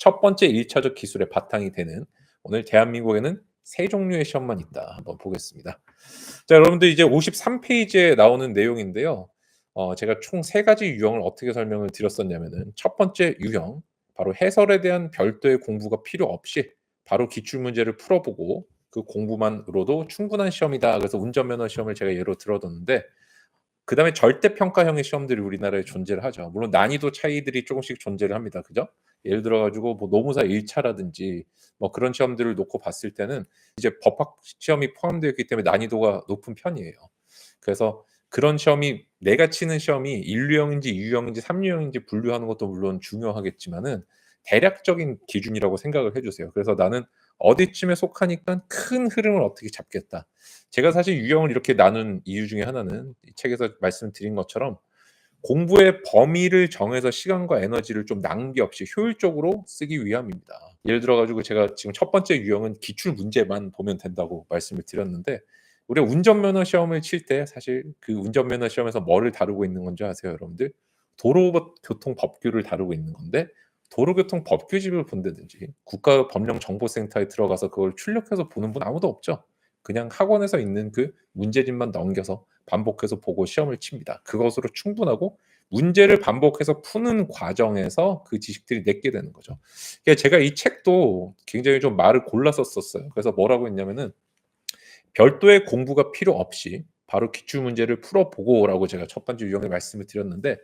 첫 번째 1차적 기술의 바탕이 되는 오늘 대한민국에는 세 종류의 시험만 있다. 한번 보겠습니다. 자, 여러분들 이제 53페이지에 나오는 내용인데요. 어, 제가 총 세 가지 유형을 어떻게 설명을 드렸었냐면은 첫 번째 유형, 바로 해설에 대한 별도의 공부가 필요 없이 바로 기출 문제를 풀어보고 그 공부만으로도 충분한 시험이다. 그래서 운전면허 시험을 제가 예로 들어뒀는데 그다음에 절대 평가형의 시험들이 우리나라에 존재를 하죠. 물론 난이도 차이들이 조금씩 존재를 합니다. 그죠? 예를 들어 가지고 뭐 노무사 1차라든지 뭐 그런 시험들을 놓고 봤을 때는 이제 법학 시험이 포함되어 있기 때문에 난이도가 높은 편이에요. 그래서 그런 시험이 내가 치는 시험이 1유형인지 2유형인지 3유형인지 분류하는 것도 물론 중요하겠지만은 대략적인 기준이라고 생각을 해 주세요. 그래서 나는 어디쯤에 속하니까 큰 흐름을 어떻게 잡겠다. 제가 사실 유형을 이렇게 나눈 이유 중에 하나는 이 책에서 말씀드린 것처럼 공부의 범위를 정해서 시간과 에너지를 좀 낭비 없이 효율적으로 쓰기 위함입니다. 예를 들어 가지고 제가 지금 첫 번째 유형은 기출 문제만 보면 된다고 말씀을 드렸는데 우리가 운전면허 시험을 칠 때 사실 그 운전면허 시험에서 뭐를 다루고 있는 건지 아세요, 여러분들? 도로교통 법규를 다루고 있는 건데 도로교통 법규집을 본다든지 국가법령정보센터에 들어가서 그걸 출력해서 보는 분 아무도 없죠. 그냥 학원에서 있는 그 문제집만 넘겨서 반복해서 보고 시험을 칩니다. 그것으로 충분하고 문제를 반복해서 푸는 과정에서 그 지식들이 내게 되는 거죠. 그러니까 제가 이 책도 굉장히 좀 말을 골라서 썼어요. 그래서 뭐라고 했냐면은 별도의 공부가 필요 없이 바로 기출 문제를 풀어보고라고 제가 첫 번째 유형에 말씀을 드렸는데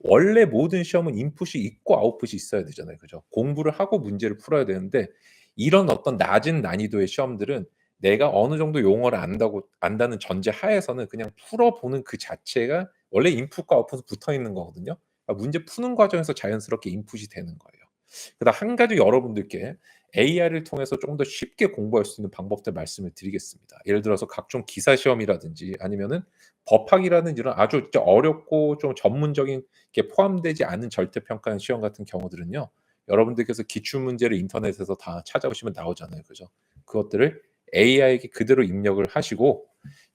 원래 모든 시험은 인풋이 있고 아웃풋이 있어야 되잖아요. 그죠? 공부를 하고 문제를 풀어야 되는데 이런 어떤 낮은 난이도의 시험들은 내가 어느 정도 용어를 안다고 안다는 전제 하에서는 그냥 풀어보는 그 자체가 원래 인풋과 아웃풋이 붙어 있는 거거든요. 그러니까 문제 푸는 과정에서 자연스럽게 인풋이 되는 거예요. 그다음 한 가지 여러분들께 AI를 통해서 조금 더 쉽게 공부할 수 있는 방법들 말씀을 드리겠습니다. 예를 들어서 각종 기사 시험이라든지 아니면은 법학이라든지 이런 아주 어렵고 좀 전문적인 게 포함되지 않은 절대 평가형 시험 같은 경우들은요. 여러분들께서 기출 문제를 인터넷에서 다 찾아보시면 나오잖아요. 그죠? 그것들을 AI에게 그대로 입력을 하시고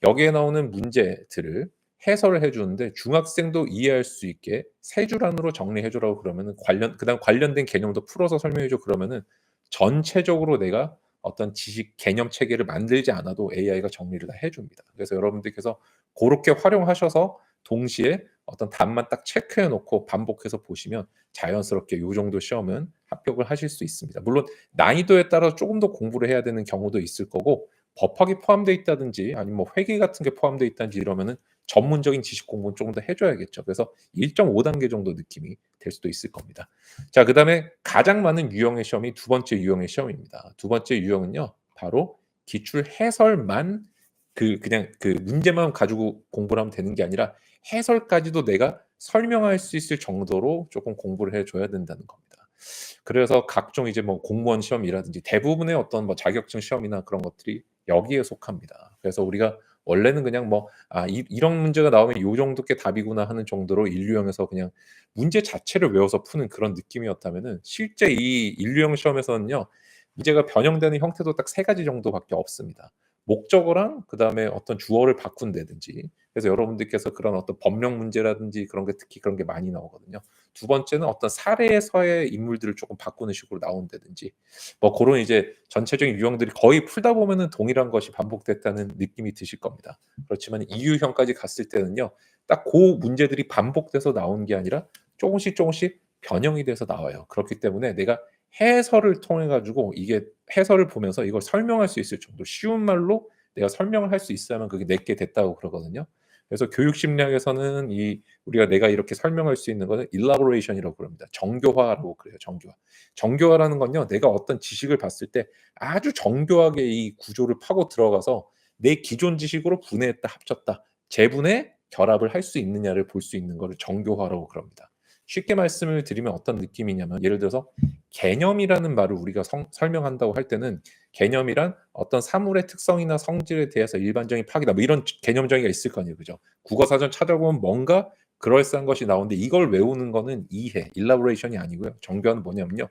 여기에 나오는 문제들을 해설을 해 주는데 중학생도 이해할 수 있게 세 줄 안으로 정리해 주라고 그러면은 관련 그다음 관련된 개념도 풀어서 설명해 줘 그러면은 전체적으로 내가 어떤 지식 개념 체계를 만들지 않아도 AI가 정리를 다 해줍니다. 그래서 여러분들께서 그렇게 활용하셔서 동시에 어떤 답만 딱 체크해 놓고 반복해서 보시면 자연스럽게 요 정도 시험은 합격을 하실 수 있습니다. 물론 난이도에 따라 조금 더 공부를 해야 되는 경우도 있을 거고 법학이 포함되어 있다든지 아니면 뭐 회계 같은 게 포함되어 있다든지 이러면은 전문적인 지식 공부는 조금 더 해줘야겠죠. 그래서 1.5단계 정도 느낌이 될 수도 있을 겁니다. 자, 그 다음에 가장 많은 유형의 시험이 두 번째 유형의 시험입니다. 두 번째 유형은요, 바로 기출 해설만 그 그냥 그 문제만 가지고 공부를 하면 되는 게 아니라 해설까지도 내가 설명할 수 있을 정도로 조금 공부를 해 줘야 된다는 겁니다. 그래서 각종 이제 뭐 공무원 시험이라든지 대부분의 어떤 뭐 자격증 시험이나 그런 것들이 여기에 속합니다. 그래서 우리가 원래는 그냥 뭐 아 이런 문제가 나오면 요 정도께 답이구나 하는 정도로 인류형에서 그냥 문제 자체를 외워서 푸는 그런 느낌이었다면은 실제 이 인류형 시험에서는요. 문제가 변형되는 형태도 딱 세 가지 정도밖에 없습니다. 목적어랑 그다음에 어떤 주어를 바꾼다든지 그래서 여러분들께서 그런 어떤 법령 문제라든지 그런 게 특히 그런 게 많이 나오거든요. 두 번째는 어떤 사례에서의 인물들을 조금 바꾸는 식으로 나온다든지 뭐 고런 이제 전체적인 유형들이 거의 풀다 보면은 동일한 것이 반복됐다는 느낌이 드실 겁니다. 그렇지만 이 유형까지 갔을 때는요. 딱고 문제들이 반복돼서 나온 게 아니라 조금씩 조금씩 변형이 돼서 나와요. 그렇기 때문에 내가 해설을 통해 가지고 이게 해설을 보면서 이걸 설명할 수 있을 정도 쉬운 말로 내가 설명을 할 수 있어야만 그게 내게 됐다고 그러거든요. 그래서 교육 심리학에서는 이 우리가 내가 이렇게 설명할 수 있는 거는 elaboration이라고 그럽니다. 정교화라고 그래요. 정교화. 정교화라는 건요. 내가 어떤 지식을 봤을 때 아주 정교하게 이 구조를 파고 들어가서 내 기존 지식으로 분해했다, 합쳤다, 재분해, 결합을 할 수 있느냐를 볼 수 있는 거를 정교화라고 그럽니다. 쉽게 말씀을 드리면 어떤 느낌이냐면 예를 들어서 개념이라는 말을 우리가 성, 설명한다고 할 때는 개념이란 어떤 사물의 특성이나 성질에 대해서 일반적인 파악이다. 뭐 이런 개념 정의가 있을 거 아니에요. 그죠? 국어 사전 찾아보면 뭔가 그럴싸한 것이 나오는데 이걸 외우는 거는 이해, 일라보레이션이 아니고요. 정교화는 뭐냐면요.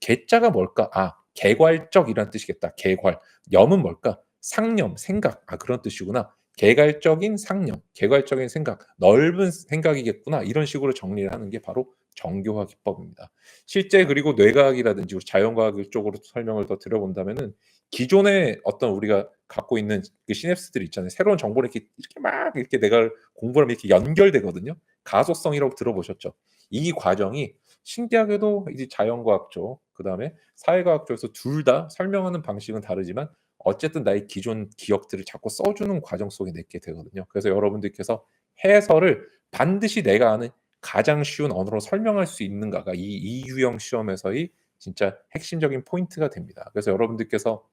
개자가 뭘까? 아, 개괄적이란 뜻이겠다. 개괄. 염은 뭘까? 상념, 생각. 아, 그런 뜻이구나. 개괄적인 상념, 개괄적인 생각, 넓은 생각이겠구나. 이런 식으로 정리를 하는 게 바로 정교화 기법입니다. 실제 그리고 뇌과학이라든지 자연과학 쪽으로 설명을 더 드려본다면은 기존에 어떤 우리가 갖고 있는 그 시냅스들이 있잖아요. 새로운 정보를 이렇게, 이렇게 막 이렇게 내가 공부를 하면 이렇게 연결되거든요. 가소성이라고 들어보셨죠? 이 과정이 신기하게도 이제 자연과학 쪽, 그 다음에 사회과학 쪽에서 둘 다 설명하는 방식은 다르지만 어쨌든 나의 기존 기억들을 자꾸 써주는 과정 속에 내게 되거든요. 그래서 여러분들께서 해설을 반드시 내가 아는 가장 쉬운 언어로 설명할 수 있는가가 이, 이 유형 시험에서의 진짜 핵심적인 포인트가 됩니다. 그래서 여러분들께서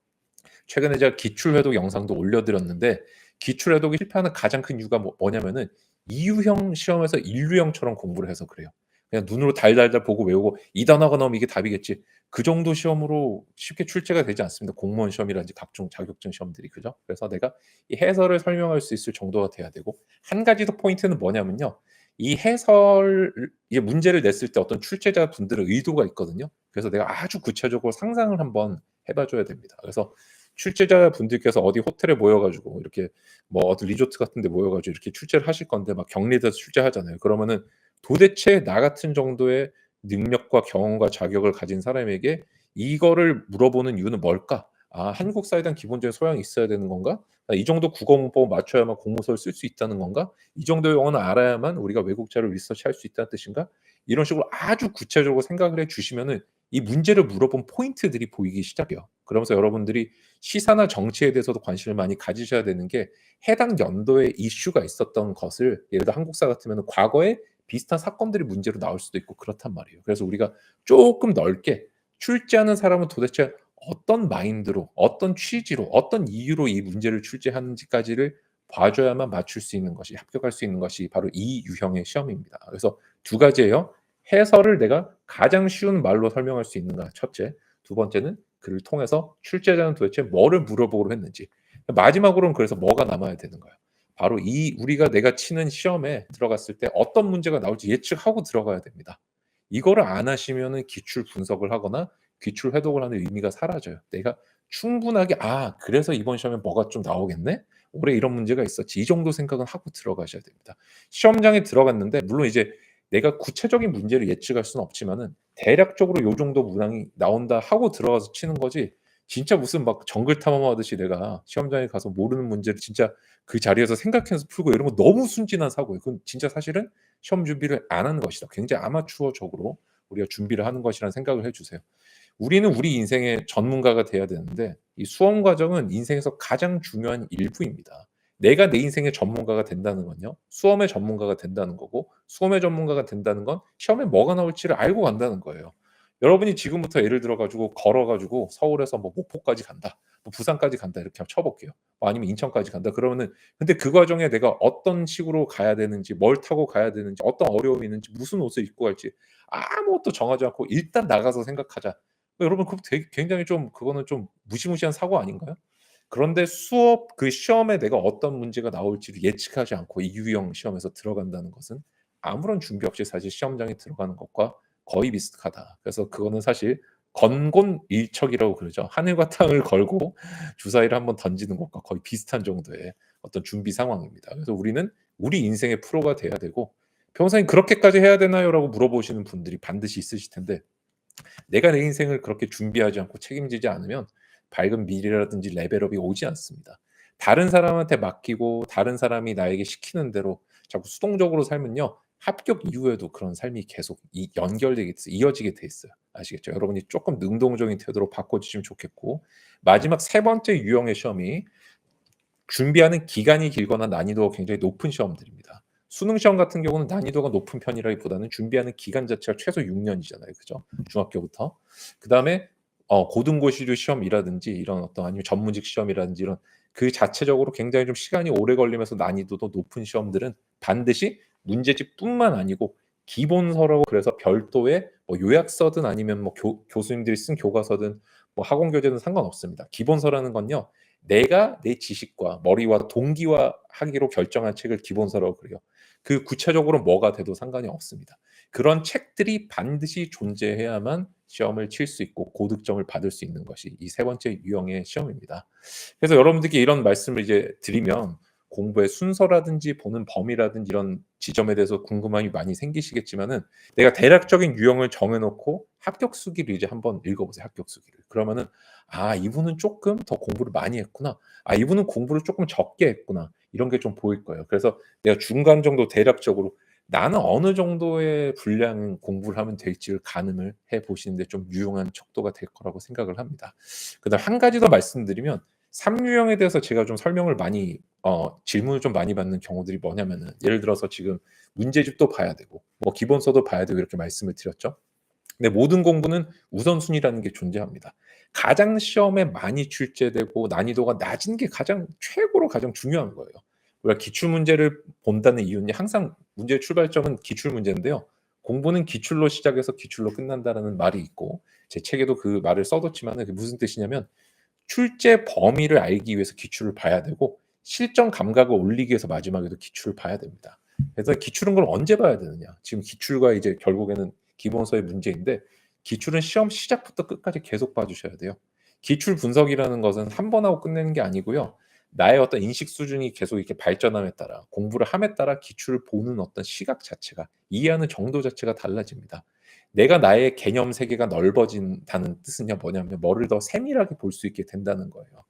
최근에 제가 기출회독 영상도 올려드렸는데 기출회독이 실패하는 가장 큰 이유가 뭐, 뭐냐면은 이유형 시험에서 인류형처럼 공부를 해서 그래요. 그냥 눈으로 달달달 보고 외우고 이 단어가 나오면 이게 답이겠지. 그 정도 시험으로 쉽게 출제가 되지 않습니다. 공무원 시험이라든지 각종 자격증 시험들이 그죠? 그래서 내가 이 해설을 설명할 수 있을 정도가 돼야 되고 한 가지 더 포인트는 뭐냐면요. 이 해설 이 문제를 냈을 때 어떤 출제자 분들의 의도가 있거든요. 그래서 내가 아주 구체적으로 상상을 한번 해봐줘야 됩니다. 그래서 출제자 분들께서 어디 호텔에 모여가지고 이렇게 뭐 어떤 리조트 같은데 모여가지고 이렇게 출제를 하실 건데 막 격리돼서 출제하잖아요. 그러면은 도대체 나 같은 정도의 능력과 경험과 자격을 가진 사람에게 이거를 물어보는 이유는 뭘까? 아, 한국 사회에 대한 기본적인 소양이 있어야 되는 건가? 아, 이 정도 국어 문법 맞춰야만 공모서를 쓸 수 있다는 건가? 이 정도의 영어는 알아야만 우리가 외국자를 리서치할 수 있다는 뜻인가? 이런 식으로 아주 구체적으로 생각을 해 주시면은 이 문제를 물어본 포인트들이 보이기 시작해요. 그러면서 여러분들이 시사나 정치에 대해서도 관심을 많이 가지셔야 되는 게 해당 연도에 이슈가 있었던 것을 예를 들어 한국사 같으면 과거에 비슷한 사건들이 문제로 나올 수도 있고 그렇단 말이에요. 그래서 우리가 조금 넓게 출제하는 사람은 도대체 어떤 마인드로, 어떤 취지로, 어떤 이유로 이 문제를 출제하는지까지를 봐줘야만 맞출 수 있는 것이 합격할 수 있는 것이 바로 이 유형의 시험입니다. 그래서 두 가지예요. 해설을 내가 가장 쉬운 말로 설명할 수 있는가 첫째, 두 번째는 그를 통해서 출제자는 도대체 뭐를 물어보기로 했는지 마지막으로는 그래서 뭐가 남아야 되는 거예요. 바로 이 우리가 내가 치는 시험에 들어갔을 때 어떤 문제가 나올지 예측하고 들어가야 됩니다. 이거를 안 하시면은 기출 분석을 하거나 기출 회독을 하는 의미가 사라져요. 내가 충분하게 아 그래서 이번 시험에 뭐가 좀 나오겠네. 올해 이런 문제가 있었지. 이 정도 생각은 하고 들어가셔야 됩니다. 시험장에 들어갔는데 물론 이제 내가 구체적인 문제를 예측할 수는 없지만은 대략적으로 요 정도 문항이 나온다 하고 들어가서 치는 거지. 진짜 무슨 막 정글 탐험하듯이 내가 시험장에 가서 모르는 문제를 진짜 그 자리에서 생각해서 풀고 이런 거 너무 순진한 사고예요. 그건 진짜 사실은 시험 준비를 안 하는 것이다. 굉장히 아마추어적으로 우리가 준비를 하는 것이라는 생각을 해주세요. 우리는 우리 인생의 전문가가 돼야 되는데 이 수험 과정은 인생에서 가장 중요한 일부입니다. 내가 내 인생의 전문가가 된다는 건요. 수험의 전문가가 된다는 거고 수험의 전문가가 된다는 건 시험에 뭐가 나올지를 알고 간다는 거예요. 여러분이 지금부터 예를 들어 가지고 걸어 가지고 서울에서 뭐 목포까지 간다. 뭐 부산까지 간다 이렇게 쳐 볼게요. 뭐 아니면 인천까지 간다. 그러면은 근데 그 과정에 내가 어떤 식으로 가야 되는지, 뭘 타고 가야 되는지, 어떤 어려움이 있는지, 무슨 옷을 입고 갈지 아무것도 정하지 않고 일단 나가서 생각하자. 여러분 그거 되게 굉장히 좀 그거는 좀 무시무시한 사고 아닌가요? 그런데 수업 그 시험에 내가 어떤 문제가 나올지를 예측하지 않고 이 유형 시험에서 들어간다는 것은 아무런 준비 없이 사실 시험장에 들어가는 것과 거의 비슷하다. 그래서 그거는 사실 건곤 일척이라고 그러죠. 하늘과 땅을 걸고 주사위를 한번 던지는 것과 거의 비슷한 정도의 어떤 준비 상황입니다. 그래서 우리는 우리 인생의 프로가 돼야 되고 평생 그렇게까지 해야 되나요라고 물어보시는 분들이 반드시 있으실 텐데 내가 내 인생을 그렇게 준비하지 않고 책임지지 않으면 밝은 미래라든지 레벨업이 오지 않습니다. 다른 사람한테 맡기고 다른 사람이 나에게 시키는 대로 자꾸 수동적으로 살면요. 합격 이후에도 그런 삶이 계속 이 연결되게. 이어지게 돼 있어요. 아시겠죠? 여러분이 조금 능동적인 태도로 바꿔주시면 좋겠고 마지막 세 번째 유형의 시험이 준비하는 기간이 길거나 난이도가 굉장히 높은 시험들입니다. 수능 시험 같은 경우는 난이도가 높은 편이라기보다는 준비하는 기간 자체가 최소 6년이잖아요. 그죠? 중학교부터. 그 다음에 어, 고등고시류 시험이라든지 이런 어떤 아니면 전문직 시험이라든지 이런 그 자체적으로 굉장히 좀 시간이 오래 걸리면서 난이도도 높은 시험들은 반드시 문제집뿐만 아니고 기본서라고 그래서 별도의 뭐 요약서든 아니면 뭐 교, 교수님들이 쓴 교과서든 뭐 학원 교재든 상관없습니다. 기본서라는 건요. 내가 내 지식과 머리와 동기와 하기로 결정한 책을 기본서라고 그래요. 그 구체적으로 뭐가 돼도 상관이 없습니다. 그런 책들이 반드시 존재해야만 시험을 칠 수 있고 고득점을 받을 수 있는 것이 이 세 번째 유형의 시험입니다. 그래서 여러분들께 이런 말씀을 이제 드리면 공부의 순서라든지 보는 범위라든지 이런 지점에 대해서 궁금함이 많이 생기시겠지만은 내가 대략적인 유형을 정해 놓고 합격 수기를 이제 한번 읽어 보세요, 합격 수기를. 그러면은 '아 이분은 쪼끔 더 공부를 많이 했구나. 아 이분은 공부를 쪼끔 적게 했구나.' 이런 게 좀 보일 거예요. 그래서 내가 중간 정도 대략적으로 나는 어느 정도의 분량 공부를 하면 될지를 가늠을 해 보시는 데 좀 유용한 척도가 될 거라고 생각을 합니다. 그다음 한 가지 더 말씀드리면 3 유형에 대해서 제가 좀 설명을 많이 어 질문을 좀 많이 받는 경우들이 뭐냐면은 예를 들어서 지금 문제집도 봐야 되고 뭐 기본서도 봐야 되고 이렇게 말씀을 드렸죠. 근데 모든 공부는 우선순위라는 게 존재합니다. 가장 시험에 많이 출제되고 난이도가 낮은 게 가장 최고로 가장 중요한 거예요. 우리가 기출 문제를 본다는 이유는 항상 문제의 출발점은 기출 문제인데요. 공부는 기출로 시작해서 기출로 끝난다라는 말이 있고 제 책에도 그 말을 써뒀지만은 그게 무슨 뜻이냐면 출제 범위를 알기 위해서 기출을 봐야 되고 실전 감각을 올리기 위해서 마지막에도 기출을 봐야 됩니다. 그래서 기출은 그럼 언제 봐야 되느냐? 지금 기출과 이제 결국에는 기본서의 문제인데 기출은 시험 시작부터 끝까지 계속 봐 주셔야 돼요. 기출 분석이라는 것은 한 번 하고 끝내는 게 아니고요. 나의 어떤 인식 수준이 계속 이렇게 발전함에 따라 공부를 함에 따라 기출을 보는 어떤 시각 자체가 이해하는 정도 자체가 달라집니다. 내가 나의 개념 세계가 넓어진다는 뜻은요 뭐냐면 뭐를 더 세밀하게 볼 수 있게 된다는 거예요.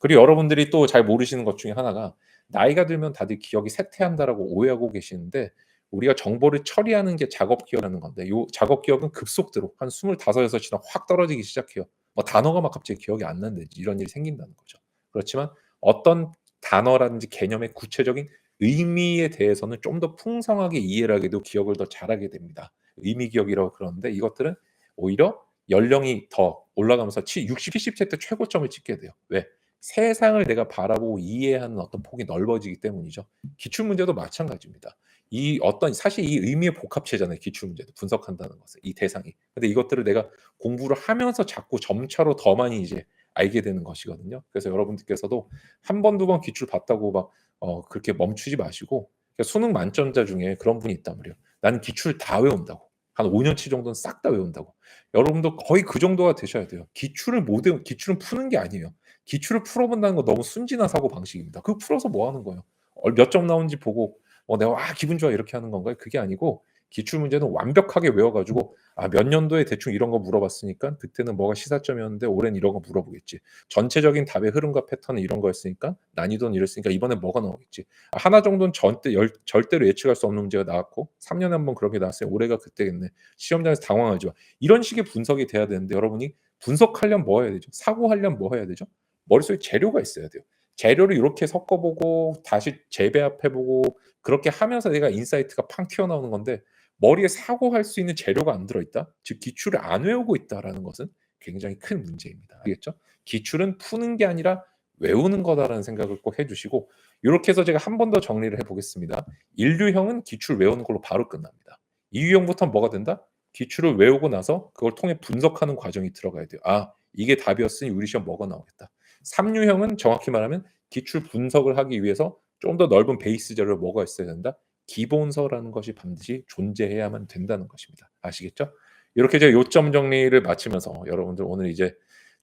그리고 여러분들이 또 잘 모르시는 것 중에 하나가 나이가 들면 다들 기억이 쇠퇴한다라고 오해하고 계시는데 우리가 정보를 처리하는 게 작업 기억이라는 건데 요 작업 기억은 급속도로 한 25, 6 지나면 확 떨어지기 시작해요. 뭐 단어가 막 갑자기 기억이 안 난다든지 이런 일이 생긴다는 거죠. 그렇지만 어떤 단어라든지 개념의 구체적인 의미에 대해서는 좀 더 풍성하게 이해를 하게 되고 기억을 더 잘하게 됩니다. 의미 기억이라고 그러는데 이것들은 오히려 연령이 더 올라가면서 치 60, 70세 때 최고점을 찍게 돼요. 왜? 세상을 내가 바라보고 이해하는 어떤 폭이 넓어지기 때문이죠. 기출 문제도 마찬가지입니다. 이 어떤 사실 이 의미의 복합체잖아요. 기출 문제도 분석한다는 것은 이 대상이. 근데 이것들을 내가 공부를 하면서 자꾸 점차로 더 많이 이제 알게 되는 것이거든요. 그래서 여러분들께서도 한 번, 두 번 기출 봤다고 막 어 그렇게 멈추지 마시고 그러니까 수능 만점자 중에 그런 분이 있단 말이에요. "나는 기출 다 외운다."고. 한 5 년치 정도는 싹 다 외운다고. 여러분도 거의 그 정도가 되셔야 돼요. 기출을 못 외우 기출은 푸는 게 아니에요. 기출을 풀어 본다는 건 너무 순진한 사고 방식입니다. 그거 풀어서 뭐 하는 거예요? 어몇점 나오는지 보고 어 '내가 아 기분 좋아.' 이렇게 하는 건가요? 그게 아니고 기출 문제는 완벽하게 외워 가지고 '아 몇 년도에 대충 이런 거 물어봤으니까 그때는 뭐가 시사점이었는데 올해는 이런 거 물어보겠지. 전체적인 답의 흐름과 패턴은 이런 거였으니까 난이도는 이랬으니까 이번엔 뭐가 나오겠지. 아 하나 정도는 절대 열 절대로 예측할 수 없는 문제가 나왔고 3 년에 한 번 그런 게 나왔으니 올해가 그때겠네. 시험장에서 당황하지 마.' 이런 식의 분석이 돼야 되는데 여러분이 분석하려면 뭐 해야 되죠? 사고하려면 뭐 해야 되죠? 머릿속에 재료가 있어야 돼요. 재료를 요렇게 섞어 보고 다시 재배합해 보고 그렇게 하면서 내가 인사이트가 팡 튀어나오는 건데 머리에 사고할 수 있는 재료가 안 들어있다? 즉 기출을 안 외우고 있다라는 것은 굉장히 큰 문제입니다. 알겠죠? 기출은 푸는 게 아니라 외우는 거다라는 생각을 꼭 해 주시고 요렇게 해서 제가 한 번 더 정리를 해 보겠습니다. 1유형은 기출 외우는 걸로 바로 끝납니다. 2유형부터는 뭐가 된다? 기출을 외우고 나서 그걸 통해 분석하는 과정이 들어가야 돼요. '아 이게 답이었으니 우리 시험 뭐가 나오겠다.' 3유형은 정확히 말하면 기출 분석을 하기 위해서 좀 더 넓은 베이스 자료가 뭐가 있어야 된다? 기본서라는 것이 반드시 존재해야만 된다는 것입니다. 아시겠죠? 이렇게 제가 요점 정리를 마치면서 여러분들 오늘 이제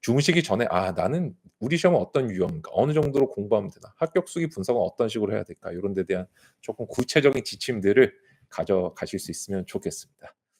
주무시기 전에 '아 나는 우리 시험은 어떤 유형인가? 어느 정도로 공부하면 되나? 합격 수기 분석은 어떤 식으로 해야 될까?' 요런 데 대한 조금 구체적인 지침들을 가져가실 수 있으면 좋겠습니다.